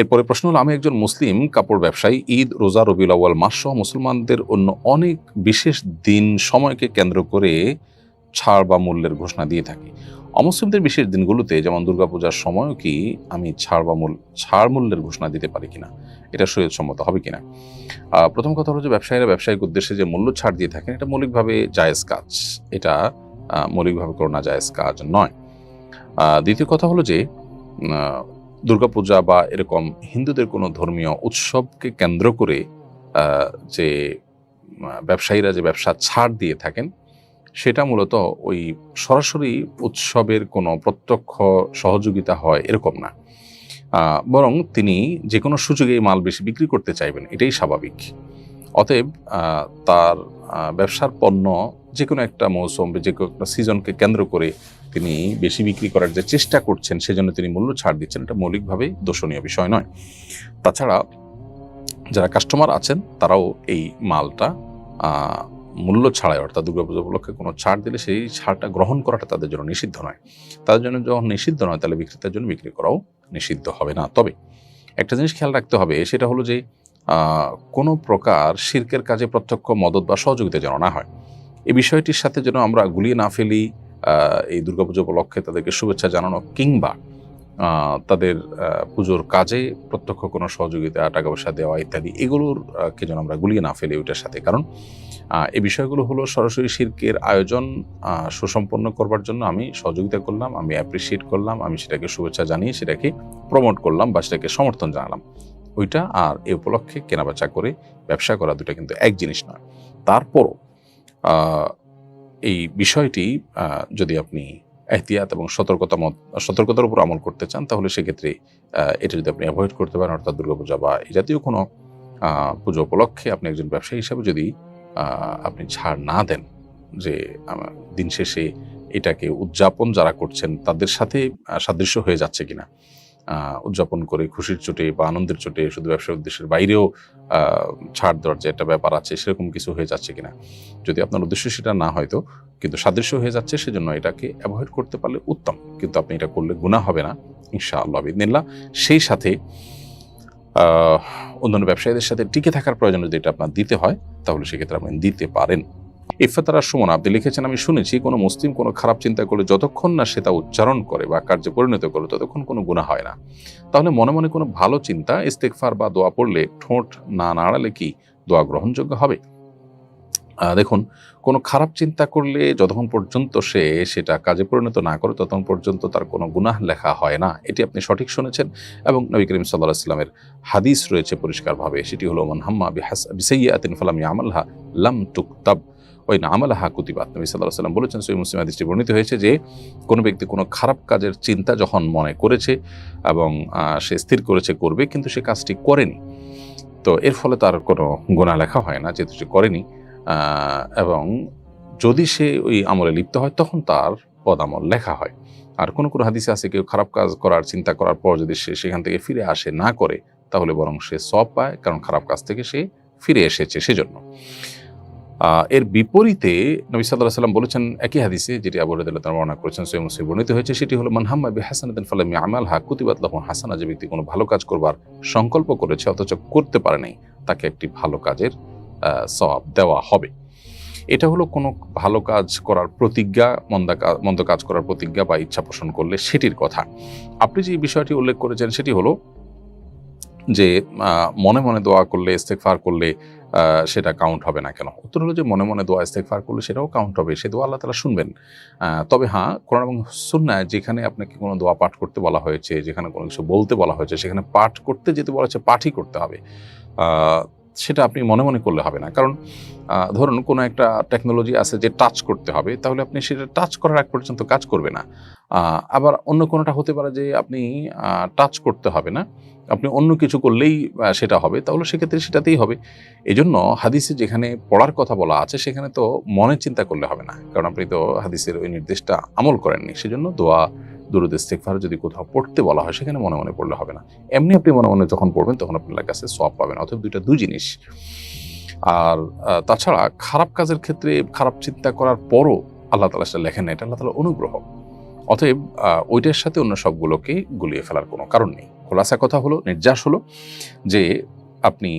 এরপরে প্রশ্ন হলো, আমি একজন মুসলিম, কাপড় ব্যবসায়ী, ঈদ, রোজা, রবিউল আউয়াল, মাস সহ মুসলমানদের অন্য অনেক বিশেষ দিন সময়কে কেন্দ্র করে ছাড় বা মূল্যের ঘোষণা দিয়ে থাকি। অমুসলিমদের বিশেষ দিনগুলোতে যেমন দুর্গাপূজার সময়ও কি আমি ছাড় বা মূল, ছাড় মূল্যের ঘোষণা দিতে পারি কিনা? এটা শরীরসম্মত হবে কিনা? প্রথম কথা হলো যে ব্যবসায়ীরা ব্যবসায়িক উদ্দেশ্যে যে মূল্য ছাড় দিয়ে থাকেন, এটা মৌলিকভাবে জায়েজ কাজ। এটা মৌলিকভাবে করোনা জায়েজ কাজ নয়। দ্বিতীয় কথা হলো যে দুর্গাপূজা বা এরকম হিন্দুদের কোনো ধর্মীয় উৎসবকে কেন্দ্র করে যে ব্যবসায়ীরা যে ব্যবসা ছাড় দিয়ে থাকেন, সেটা মূলত ওই সরাসরি উৎসবের কোনো প্রত্যক্ষ সহযোগিতা হয় এরকম না। বরং তিনি যে কোনো সুযোগে মাল বেশি বিক্রি করতে চাইবেন, এটাই স্বাভাবিক। অতএব তার ব্যবসার পণ্য যে কোনো একটা মৌসুম যে কোনো একটা সিজনকে কেন্দ্র করে তিনি বেশি বিক্রি করার যে চেষ্টা করছেন, সেজন্য তিনি মূল্য ছাড় দিচ্ছেন। এটা মৌলিকভাবে দোষণীয় বিষয় নয়। তাছাড়া যারা কাস্টমার আছেন, তারাও এই মালটা মূল্য ছাড়াই, অর্থাৎ দুর্গাপূজা উপলক্ষে কোনো ছাড় দিলে সেই ছাড়টা গ্রহণ করাটা তাদের জন্য নিষিদ্ধ নয়। তাদের জন্য যখন নিষিদ্ধ নয়, তাহলে বিক্রেতার জন্য বিক্রি করাও নিষিদ্ধ হবে না। তবে একটা জিনিস খেয়াল রাখতে হবে, সেটা হলো যে কোনো প্রকার শির্কের কাজে প্রত্যক্ষ মদত বা সহযোগিতা যেন না হয়। এই বিষয়টির সাথে যেন আমরা গুলিয়ে না ফেলি এই দুর্গাপুজো উপলক্ষে তাদেরকে শুভেচ্ছা জানানো কিংবা তাদের পুজোর কাজে প্রত্যক্ষ কোনো সহযোগিতা, টাকা পয়সা দেওয়া ইত্যাদি এগুলোর কে যেন আমরা গুলিয়ে না ফেলি ওইটার সাথে। কারণ এই বিষয়গুলো হলো সরাসরি শিল্পের আয়োজন সুসম্পন্ন করবার জন্য আমি সহযোগিতা করলাম, আমি অ্যাপ্রিসিয়েট করলাম, আমি সেটাকে শুভেচ্ছা জানিয়ে সেটাকে প্রমোট করলাম বা সেটাকে সমর্থন জানালাম। ওইটা আর এ উপলক্ষে কেনাবেচা করে ব্যবসা করা দুটা কিন্তু এক জিনিস নয়। তারপরও এই বিষয়টি যদি আপনি এহতিয়াত এবং সতর্কতা মত সতর্কতার উপর আমল করতে চান, তাহলে সেক্ষেত্রে এটা যদি আপনি অ্যাভয়েড করতে পারেন, অর্থাৎ দুর্গাপূজা বা এই জাতীয় কোনো পুজো উপলক্ষে আপনি একজন ব্যবসায়ী হিসাবে যদি আপনি ছাড় না দেন যে দিন শেষে এটাকে উদযাপন যারা করছেন, তাদের সাথে সাদৃশ্য হয়ে যাচ্ছে কিনা। উদযাপন করে খুশির চোটে বা আনন্দের চোটে শুধু ব্যবসার উদ্দেশ্যের বাইরেও ছাড় দেওয়ার যে একটা ব্যাপার আছে, সেরকম কিছু হয়ে যাচ্ছে কিনা। যদি আপনার উদ্দেশ্য সেটা না হয়তো কিন্তু সাদৃশ্য হয়ে যাচ্ছে, সেজন্য এটাকে অ্যাভয়েড করতে পারলে উত্তম। কিন্তু আপনি এটা করলে গুণা হবে না ইনশা আল্লাহ বিদিনিল্লাহ সেই সাথে অন্যান্য ব্যবসায়ীদের সাথে টিকে থাকার প্রয়োজন যদি এটা আপনার দিতে হয়, তাহলে সেক্ষেত্রে আপনি দিতে পারেন। ইফাতারা সুমন, আপনি লিখেছেন, আমি শুনেছি, কোনো মুসলিম কোনো খারাপ চিন্তা করলে যতক্ষণ না সে তা উচ্চারণ করে বা কার্যে পরিণত করে ততক্ষণ কোনো গুণা হয় না। তাহলে মনে মনে কোনো ভালো চিন্তা ইস্তেকফার বা দোয়া পড়লে ঠোঁট না নাড়ালে কি দোয়া গ্রহণযোগ্য হবে? দেখুন, কোনো খারাপ চিন্তা করলে যতক্ষণ পর্যন্ত সে সেটা কাজে পরিণত না করে, ততক্ষণ পর্যন্ত তার কোনো গুনাহ লেখা হয় না। এটি আপনি সঠিক শুনেছেন এবং নবী করিম সাল্লাহ ইসলামের হাদিস রয়েছে পরিষ্কারভাবে। সেটি হলো, মান হাম্মা বিহাস বিসাইয়াতিন ফালাম ইয়ামালহা লাম তুকতাব। ওই না আমালাহা কুতিবাত নবী সাল্লাহ সাল্লাম বলেছেন সই মুসলিম হাদিসটি বর্ণিত হয়েছে যে, কোনো ব্যক্তি কোনো খারাপ কাজের চিন্তা যখন মনে করেছে এবং সে স্থির করেছে, করবে, কিন্তু সে কাজটি করেনি। তো এর ফলে তার কোনো গোনা লেখা হয় না, যেহেতু সে করেনি। এবং যদি সে ওই আমলে লিপ্ত হয়, তখন তার পদ আমল লেখা হয়। আর কোনো কোনো হাদিসে আছে, কেউ খারাপ কাজ করার, চিন্তা করার পর যদি সে সেখান থেকে ফিরে আসে, না করে, তাহলে বরং সে সব পায়, কারণ খারাপ কাজ থেকে সে ফিরে এসেছে সেজন্য। এর বিপরীতে নবী সাল্লাহ সাল্লাম বলেছেন একই হাদিসে যেটি আবু রাদিয়াল্লাহু তাআলা বর্ণনা করেছেন সৈয়দ মুসলিম বর্ণিত হয়েছে, সেটি হলো, মান হাম্মা বি হাসানাতিন ফালাম ইয়ামাল হা কুতিবাত লাহু হাসানা যে ব্যক্তি কোনো ভালো কাজ করবার সংকল্প করেছে, অথচ করতে পারে নাই, তাকে একটি ভালো কাজের সওয়াব দেওয়া হবে। এটা হলো কোনো ভালো কাজ করার প্রতিজ্ঞা, মন্দা মন্দ কাজ করার প্রতিজ্ঞা বা ইচ্ছা পোষণ করলে সেটির কথা। আপনি যে বিষয়টি উল্লেখ করেছেন, সেটি হলো যে মনে মনে দোয়া করলে ইস্তেকফার করলে সেটা কাউন্ট হবে না কেন? উত্তর হলো যে মনে মনে দোয়া ইস্তেকফার করলে সেটাও কাউন্ট হবে। সে দোয়া আল্লাহ তালা শুনবেন। তবে হ্যাঁ কোরআন এবং সুন্নায় যেখানে আপনাকে কোনো দোয়া পাঠ করতে বলা হয়েছে, যেখানে কোনো কিছু বলতে বলা হয়েছে, সেখানে পাঠ করতে যেতে বলা হয়েছে, পাঠই করতে হবে। সেটা আপনি মনে মনে করলে হবে না। কারণ ধরুন কোনো একটা টেকনোলজি আছে যে টাচ করতে হবে, তাহলে আপনি সেটা টাচ করার আগ পর্যন্ত কাজ করবে না। আবার অন্য কোনোটা হতে পারে যে আপনি টাচ করতে হবে না। আপনি অন্য কিছু করলেই সেটা হবে, তাহলে সেক্ষেত্রে সেটাতেই হবে। এই জন্য হাদিসে যেখানে পড়ার কথা বলা আছে, সেখানে তো মনে চিন্তা করলে হবে না। কারণ আপনি তো হাদিসের ওই নির্দেশটা আমল করেননি। সেজন্য দোয়া, দুরুদ ইস্তেকফার যদি কোথাও পড়তে বলা হয়, সেখানে মনে মনে পড়লে হবে না। এমনি আপনি মনে মনে যখন পড়বেন, তখন আপনার কাছে সব পাবেন অথবা দুইটা দুই জিনিস। আর তাছাড়া খারাপ কাজের ক্ষেত্রে খারাপ চিন্তা করার পরও আল্লাহ তালা সেটা লেখেন না। এটা আল্লাহ তালা অনুগ্রহ। অতএব ওইটার সাথে অন্য সবগুলোকে গুলিয়ে ফেলার কোনো কারণ নেই। খোলাসা কথা হলো, নির্যাস হলো যে আপনি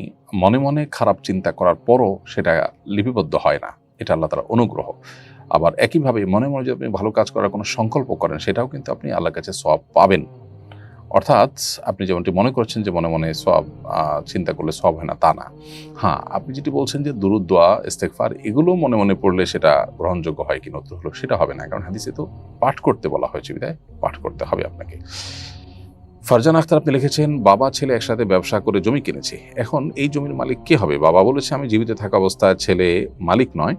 মনে মনে খারাপ চিন্তা করার পরও সেটা লিপিবদ্ধ হয় না। এটা আল্লাহ তার অনুগ্রহ। আবার একইভাবে মনে মনে যদি আপনি ভালো কাজ করার কোনো সংকল্প করেন, সেটাও কিন্তু আপনি আল্লাহর কাছে সব পাবেন। অর্থাৎ আপনি যেমনটি মনে করছেন যে মনে মনে সব চিন্তা করলে সব হয় না, তা না। হ্যাঁ আপনি যেটি বলছেন যে দুরুদোয়া ইস্তেকফার এগুলো মনে মনে পড়লে সেটা গ্রহণযোগ্য হয় কি নতুন হলো সেটা হবে না, কারণ হাদিসে তো পাঠ করতে বলা হয়েছে, বিদায়। পাঠ করতে হবে আপনাকে। ফারজান আখতার আপনি লিখেছেন, বাবা, ছেলে একসাথে ব্যবসা করে জমি কিনেছে। এখন এই জমির মালিক কে হবে? বাবা বলেছে, আমি জীবিত থাকা অবস্থায় ছেলে মালিক নয়।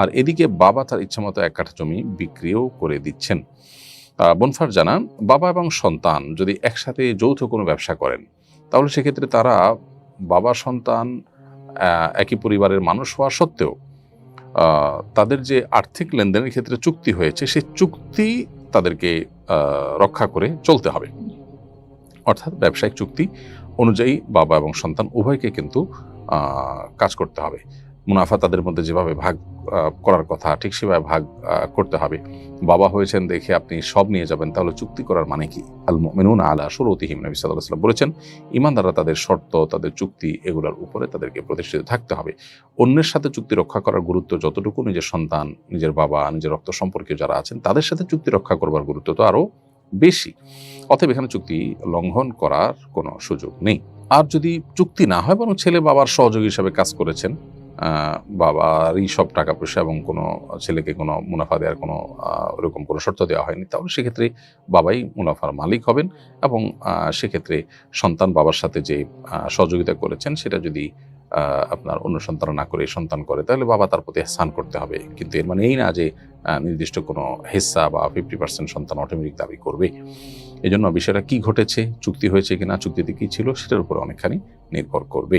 আর এদিকে বাবা তার ইচ্ছামতো এক কাঠা জমি বিক্রিও করে দিচ্ছেন। বনফার জানান, বাবা এবং সন্তান যদি একসাথে যৌথ কোনো ব্যবসা করেন, তাহলে সেক্ষেত্রে তারা বাবা, সন্তান একই পরিবারের মানুষ হওয়া সত্ত্বেও তাদের যে আর্থিক লেনদেনের ক্ষেত্রে চুক্তি হয়েছে সেই চুক্তি তাদেরকে রক্ষা করে চলতে হবে। অর্থাৎ ব্যবসায়িক চুক্তি অনুযায়ী বাবা এবং সন্তান উভয়কে কিন্তু কাজ করতে হবে। মুনাফা তাদের মধ্যে যেভাবে ভাগ করার কথা, ঠিক সেভাবে ভাগ করতে হবে। বাবা হয়েছেন দেখে আপনি সব নিয়ে যাবেন, তাহলে চুক্তি করার মানে কি? আল মেনুন আলা সুরতিহিম নবী সাল্লাহ সাল্লাম বলেছেন, ইমানদাররা তাদের শর্ত, তাদের চুক্তি এগুলোর উপরে তাদেরকে প্রতিষ্ঠিত থাকতে হবে। অন্যের সাথে চুক্তি রক্ষা করার গুরুত্ব যতটুকু, নিজের সন্তান, নিজের বাবা, নিজের রক্ত সম্পর্কীয় যারা আছেন, তাদের সাথে চুক্তি রক্ষা করবার গুরুত্ব তো আরও বেশি। অতএব এখানে চুক্তি লঙ্ঘন করার কোনো সুযোগ নেই। আর যদি চুক্তি না হয়, বরং ছেলে বাবার সহযোগী হিসাবে কাজ করেছেন বাবারই সব টাকা পয়সা এবং কোনো ছেলেকে কোনো মুনাফা দেওয়ার কোনো ওরকম কোনো শর্ত দেওয়া হয়নি। তাহলে সেক্ষেত্রে বাবাই মুনাফার মালিক হবেন এবং সেক্ষেত্রে সন্তান বাবার সাথে যে সহযোগিতা করেছেন সেটা যদি আপনার অন্য সন্তান না করে সন্তান করে, তাহলে বাবা তার প্রতি স্থান করতে হবে। কিন্তু এর মানে এই না যে নির্দিষ্ট কোনো হিস্সা বা ফিফটি পার্সেন্ট সন্তান অটোমেটিক দাবি করবে। এই জন্য বিষয়টা কি ঘটেছে, চুক্তি হয়েছে কিনা, চুক্তিতে কী ছিল, সেটার উপরে অনেকখানি নির্ভর করবে।